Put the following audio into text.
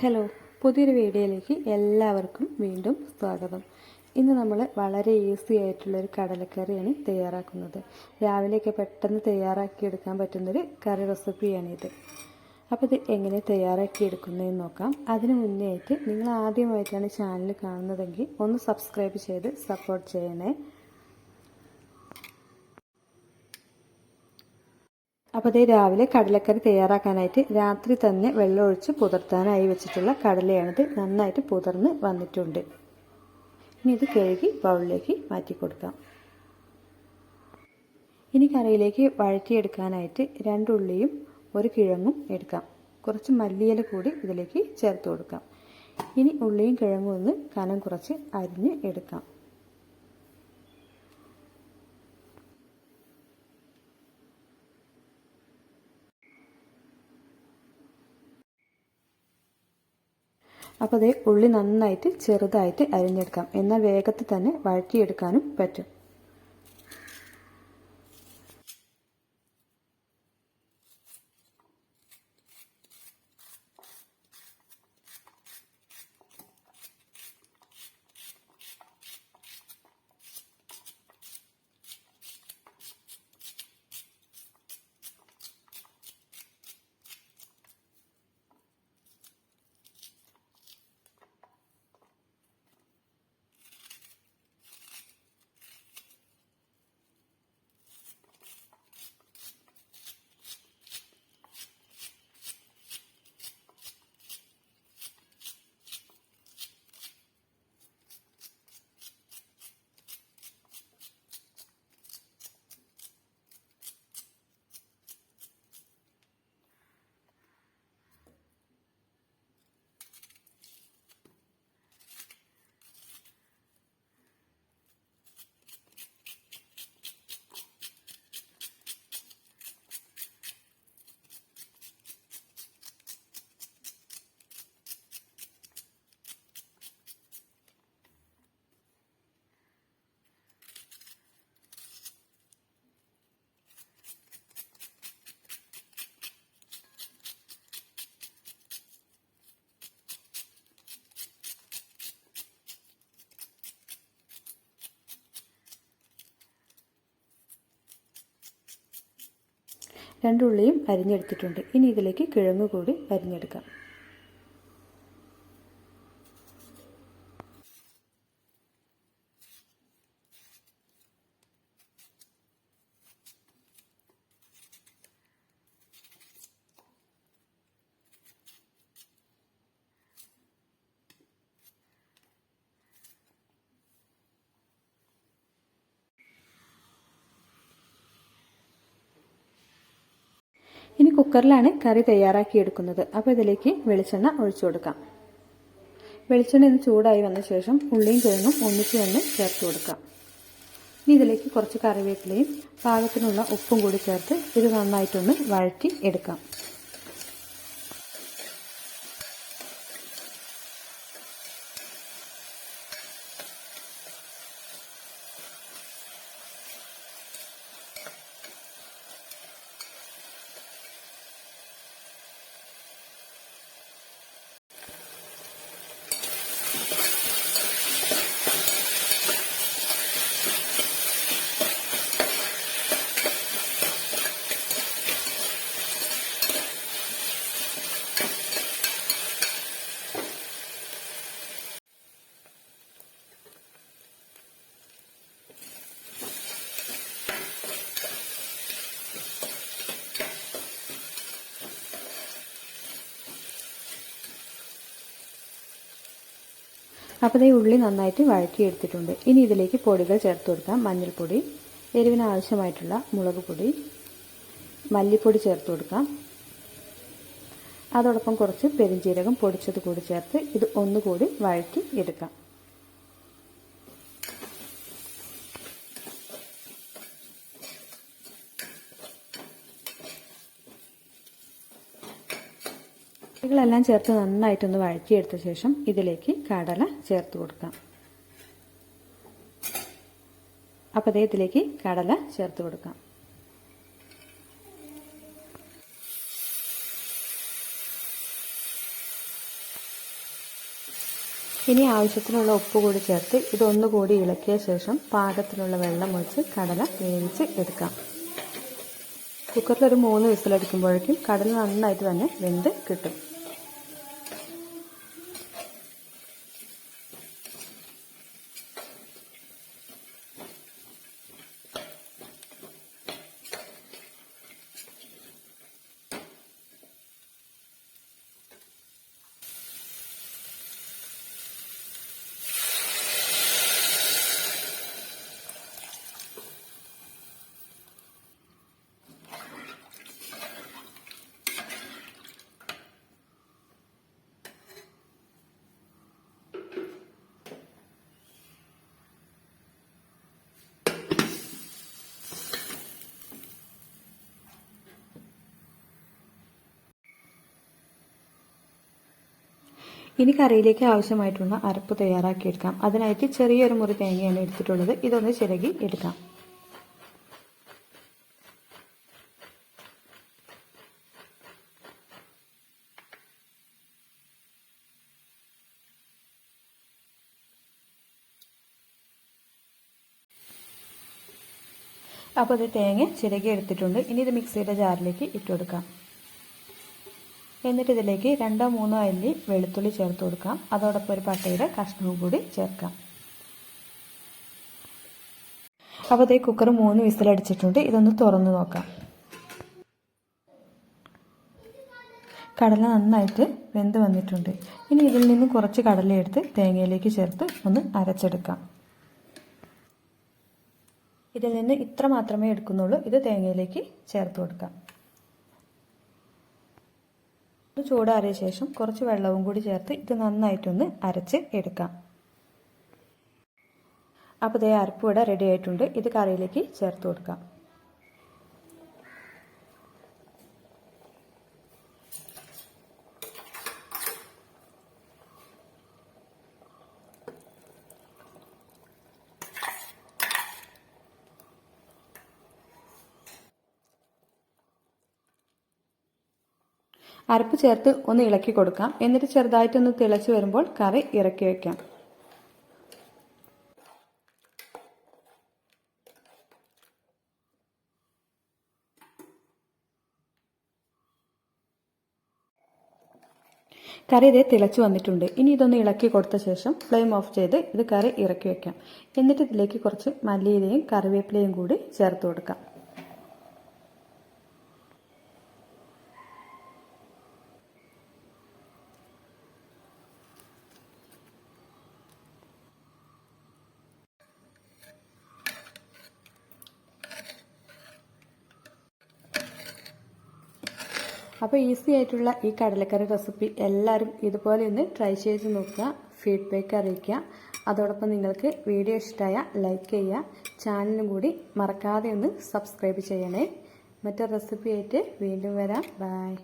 Hello പുതിയൊരു വീഡിയോയിലേക്ക് എല്ലാവർക്കും വീണ്ടും സ്വാഗതം. ഇന്ന് നമ്മൾ വളരെ ഈസി ആയിട്ടുള്ളൊരു കടലക്കറിയാണ് തയ്യാറാക്കുന്നത്. രാവിലെയൊക്കെ പെട്ടെന്ന് തയ്യാറാക്കിയെടുക്കാൻ പറ്റുന്നൊരു കറി റെസിപ്പിയാണ് ഇത് അപ്പോൾ ഇത് എങ്ങനെ തയ്യാറാക്കിയെടുക്കുന്നതെന്ന് നോക്കാം. അതിനു മുന്നേ ആയിട്ട് നിങ്ങൾ ആദ്യമായിട്ടാണ് ചാനൽ കാണുന്നതെങ്കിൽ ഒന്ന് സബ്സ്ക്രൈബ് ചെയ്ത് സപ്പോർട്ട് ചെയ്യണേ. അപ്പോൾ അതേ രാവിലെ കടലക്കറി തയ്യാറാക്കാനായിട്ട് രാത്രി തന്നെ വെള്ളം ഒഴിച്ച് പുതർത്താനായി വെച്ചിട്ടുള്ള കടലയാണിത് നന്നായിട്ട് പുതർന്ന് വന്നിട്ടുണ്ട്. ഇനി ഇത് കഴുകി ബൗളിലേക്ക് മാറ്റി കൊടുക്കാം. ഇനി കറിയിലേക്ക് വഴറ്റിയെടുക്കാനായിട്ട് രണ്ടുള്ളിയും ഒരു കിഴങ്ങും എടുക്കാം. കുറച്ച് മല്ലിയില കൂടി ഇതിലേക്ക് ചേർത്ത് കൊടുക്കാം. ഇനി ഉള്ളിയും കിഴങ്ങും ഒന്ന് കനം കുറച്ച് അരിഞ്ഞ് എടുക്കാം. അപ്പോൾ അതേ ഉള്ളി നന്നായിട്ട് ചെറുതായിട്ട് അരിഞ്ഞെടുക്കാം. എന്നാൽ വേഗത്തിൽ തന്നെ വഴറ്റിയെടുക്കാനും പറ്റും. രണ്ടുള്ളിയും അരിഞ്ഞെടുത്തിട്ടുണ്ട്. ഇനി ഇതിലേക്ക് കിഴങ്ങ് കൂടി അരിഞ്ഞെടുക്കാം. ഇനി കുക്കറിലാണ് കറി തയ്യാറാക്കി എടുക്കുന്നത് അപ്പോൾ ഇതിലേക്ക് വെളിച്ചെണ്ണ ഒഴിച്ചു കൊടുക്കാം. വെളിച്ചെണ്ണ ഇത് ചൂടായി വന്ന ശേഷം ഉള്ളിയും കിഴങ്ങും ഒന്നിച്ച് തന്നെ ചേർത്ത് കൊടുക്കാം. ഇനി ഇതിലേക്ക് കുറച്ച് കറിവേപ്പിലയും പാകത്തിനുള്ള ഉപ്പും കൂടി ചേർത്ത് ഇത് നന്നായിട്ടൊന്ന് വഴറ്റി എടുക്കാം. അപ്പോൾ ഈ ഉള്ളി നന്നായിട്ട് വഴറ്റിയെടുത്തിട്ടുണ്ട്. ഇനി ഇതിലേക്ക് പൊടികൾ ചേർത്ത് കൊടുക്കാം. മഞ്ഞൾപ്പൊടി എരിവിന് ആവശ്യമായിട്ടുള്ള മുളക് പൊടി മല്ലിപ്പൊടി ചേർത്ത് കൊടുക്കാം. അതോടൊപ്പം കുറച്ച് പെരുംജീരകം പൊടിച്ചത് കൂടി ചേർത്ത് ഇത് ഒന്നുകൂടി വഴറ്റി എടുക്കാം. ഇവകളെല്ലാം ചേർത്ത് നന്നായിട്ടൊന്ന് വഴറ്റിയെടുത്ത ശേഷം ഇതിലേക്ക് കടല ചേർത്ത് കൊടുക്കാം. അപ്പോൾ അതേ ഇതിലേക്ക് കടല ചേർത്ത് കൊടുക്കാം. ഇനി ആവശ്യത്തിനുള്ള ഉപ്പ് കൂടി ചേർത്ത് ഇതൊന്നുകൂടി ഇളക്കിയ ശേഷം പാകത്തിനുള്ള വെള്ളം ഒഴിച്ച് കടല വേവിച്ച് എടുക്കാം. കുക്കറിൽ ഒരു മൂന്ന് വിസിലടിക്കുമ്പോഴേക്കും കടല നന്നായിട്ട് തന്നെ വെന്ത് കിട്ടും. ഇനി കറിയിലേക്ക് ആവശ്യമായിട്ടുള്ള അരപ്പ് തയ്യാറാക്കി എടുക്കാം അതിനായിട്ട് ചെറിയൊരു മുറി തേങ്ങയാണ് എടുത്തിട്ടുള്ളത്. ഇതൊന്ന് ചിരകി എടുക്കാം. അപ്പോൾ ഇത് തേങ്ങ ചിരകി എടുത്തിട്ടുണ്ട്. ഇനി ഇത് മിക്സിയുടെ ജാറിലേക്ക് ഇട്ട് കൊടുക്കാം എന്നിട്ട് ഇതിലേക്ക് രണ്ടോ മൂന്നോ അല്ലി വെളുത്തുള്ളി ചേർത്ത് കൊടുക്കാം. അതോടൊപ്പം ഒരു പട്ടയുടെ കഷ്ണവും കൂടി ചേർക്കാം. അപ്പോൾ ഇതേ കുക്കർ മൂന്ന് വിസിലടിച്ചിട്ടുണ്ട്. ഇതൊന്ന് തുറന്ന് നോക്കാം. കടല നന്നായിട്ട് വെന്ത് വന്നിട്ടുണ്ട്. ഇനി ഇതിൽ നിന്ന് കുറച്ച് കടല എടുത്ത് തേങ്ങയിലേക്ക് ചേർത്ത് ഒന്ന് അരച്ചെടുക്കാം. ഇതിൽ നിന്ന് ഇത്ര മാത്രമേ എടുക്കുന്നുള്ളൂ. ഇത് തേങ്ങയിലേക്ക് ചേർത്ത് കൊടുക്കാം. ചൂടാറിയ ശേഷം കുറച്ച് വെള്ളവും കൂടി ചേർത്ത് ഇത് നന്നായിട്ടൊന്ന് അരച്ച് എടുക്കാം. അപ്പോൾ ഇതേ അരപ്പ് ഇവിടെ റെഡി ആയിട്ടുണ്ട്. ഇത് കറിയിലേക്ക് ചേർത്ത് കൊടുക്കാം. അരപ്പ് ചേർത്ത് ഒന്ന് ഇളക്കി കൊടുക്കാം. എന്നിട്ട് ചെറുതായിട്ട് ഒന്ന് തിളച്ച് വരുമ്പോൾ കറി ഇറക്കി വയ്ക്കാം കറി ഇതേ തിളച്ചു വന്നിട്ടുണ്ട്. ഇനി ഇതൊന്ന് ഇളക്കി കൊടുത്ത ശേഷം ഫ്ലെയിം ഓഫ് ചെയ്ത് ഇത് കറി ഇറക്കി വെക്കാം. എന്നിട്ട് ഇതിലേക്ക് കുറച്ച് മല്ലിയിലയും കറിവേപ്പിലയും കൂടി ചേർത്ത് കൊടുക്കാം. അപ്പോൾ ഈസി ആയിട്ടുള്ള ഈ കടലക്കറി റെസിപ്പി എല്ലാവരും ഇതുപോലെ ഒന്ന് ട്രൈ ചെയ്ത് നോക്കുക ഫീഡ്ബാക്ക് അറിയിക്കുക. അതോടൊപ്പം നിങ്ങൾക്ക് വീഡിയോ ഇഷ്ടമായ ലൈക്ക് ചെയ്യുക ചാനലും കൂടി മറക്കാതെ ഒന്ന് സബ്സ്ക്രൈബ് ചെയ്യണേ. മറ്റൊരു റെസിപ്പി ആയിട്ട് വീണ്ടും വരാം. ബൈ